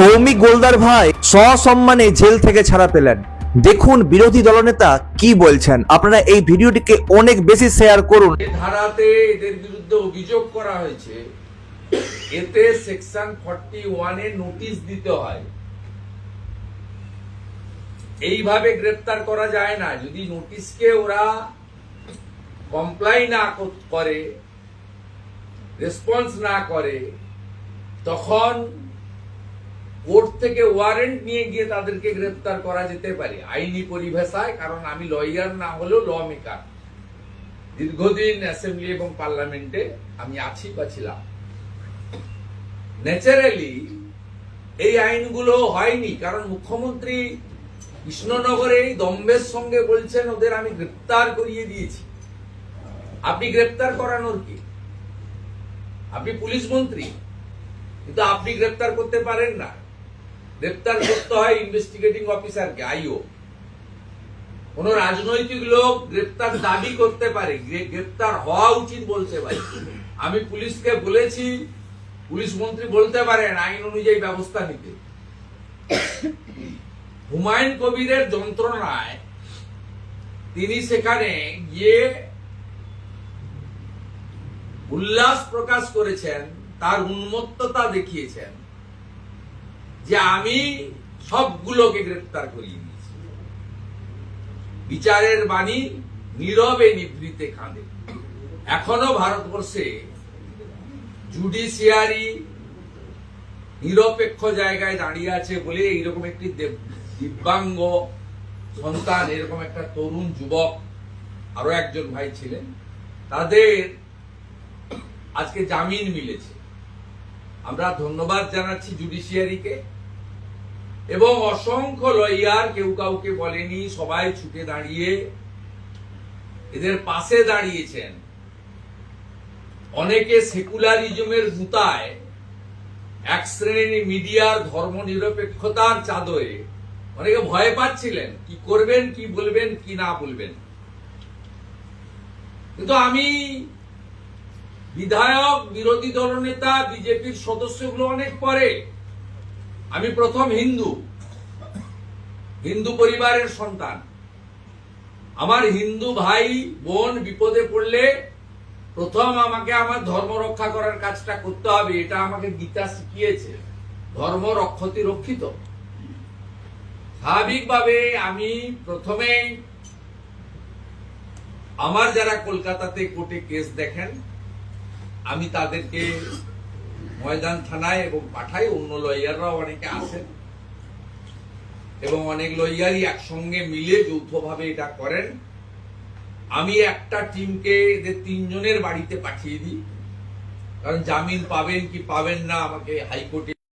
সৌমিক গোলদার ভাই সসম্মানে জেল থেকে ছাড়া পেলেন। দেখুন বিরোধী দলনেতা কি বলছেন। আপনারা এই ভিডিওটিকে অনেক বেশি শেয়ার করুন। ধারাতে এদের বিরুদ্ধে অভিযোগ করা হয়েছে, এতে সেকশন ফর্টি ওয়ানে নোটিশ দিতে হয়। এইভাবে গ্রেফতার করা যায় না। যদি নোটিশকে ওরা কমপ্লাই না করে রেসপন্স না করে, তখন থেকে ওয়ারেন্ট নিয়ে গিয়ে তাদেরকে গ্রেপ্তার করা যেতে পারে। আইনি পরিভাষায়, কারণ আমি লয়ার না হলেও ল মেকার দীর্ঘদিন অ্যাসেম্বলি এবং পার্লামেন্টে আমি আছি বা ছিলাম। ন্যাচারালি এই আইনগুলো হয়নি, কারণ মুখ্যমন্ত্রী কৃষ্ণনগরে এই দম্বের সঙ্গে বলছেন, ওদের আমি গ্রেপ্তার করিয়ে দিয়েছি। আপনি গ্রেপ্তার করানোর কি? আপনি পুলিশ মন্ত্রী, কিন্তু আপনি গ্রেপ্তার করতে পারেন না। গ্রেপ্তার করতে হয় ইনভেস্টিগেটিং অফিসারকে, আইও। কোন রাজনৈতিক লোক গ্রেপ্তার দাবি করতে পারে গ্রেপ্তার হওয়া উচিত বলতে পারে আমি পুলিশকে বলেছি, পুলিশ মন্ত্রী বলতে পারেন, আইন অনুযায়ী ব্যবস্থা নিতে। হুমায়ুন কবিরের যন্ত্রণায় তিনি সেখানে গিয়ে উল্লাস প্রকাশ করেছেন, তার উন্মত্ততা দেখিয়েছেন। যে আমি সবগুলোকে গ্রেপ্তার করিয়ে দিয়েছি বিচারের বাণী নীরবে নিভৃতে কাঁদে। এখনও ভারতবর্ষে জুডিশিয়ারি নিরপেক্ষ জায়গায় দাঁড়িয়ে আছে বলে এইরকম একটি দিব্যাঙ্গ সন্তান, এরকম একটা তরুণ যুবক আরও একজন ভাই ছিলেন, তাদের আজকে জামিন মিলেছে। আমরা ধন্যবাদ জানাচ্ছি জুডিশিয়ারিকে এবং অসংখ্য লয়ার কেউ কাউকে বলেনি, সবাই ছুটে দাঁড়িয়ে এদের পাশে দাঁড়িয়েছেন। অনেকে সেকুলারিজমের জুতায় এক শ্রেণির মিডিয়ার ধর্ম নিরপেক্ষতার চাদরে অনেকে ভয় পাচ্ছিলেন, কি করবেন, কি বলবেন, কি না বলবেন। কিন্তু আমি বিধায়ক, বিরোধী দলনেতা, বিজেপির সদস্যগুলো অনেক পরে। আমি প্রথম হিন্দু। হিন্দু পরিবারের সন্তান। আমার হিন্দু ভাই, বোন বিপদে পড়লে প্রথম আমাকে আমার ধর্ম রক্ষা করার কাজটা করতে হবে, এটা আমাকে গীতা শিখিয়েছে। ধর্ম রক্ষতি রক্ষিত। স্বাভাবিকভাবে আমি প্রথমে আমার যারা কলকাতাতে কোর্টে কেস দেখেন আমি তাদেরকে ময়দান থানায় এবং পাঠাই, অন্য লয়াররাও অনেকে আসেন এবং অনেক লয়ারই একসঙ্গে মিলে যৌথভাবে এটা করেন। আমি একটা টিমকে এদের তিনজনের বাড়িতে পাঠিয়ে দিই। কারণ জামিন পাবেন কি পাবেন না আমাকে হাইকোর্টে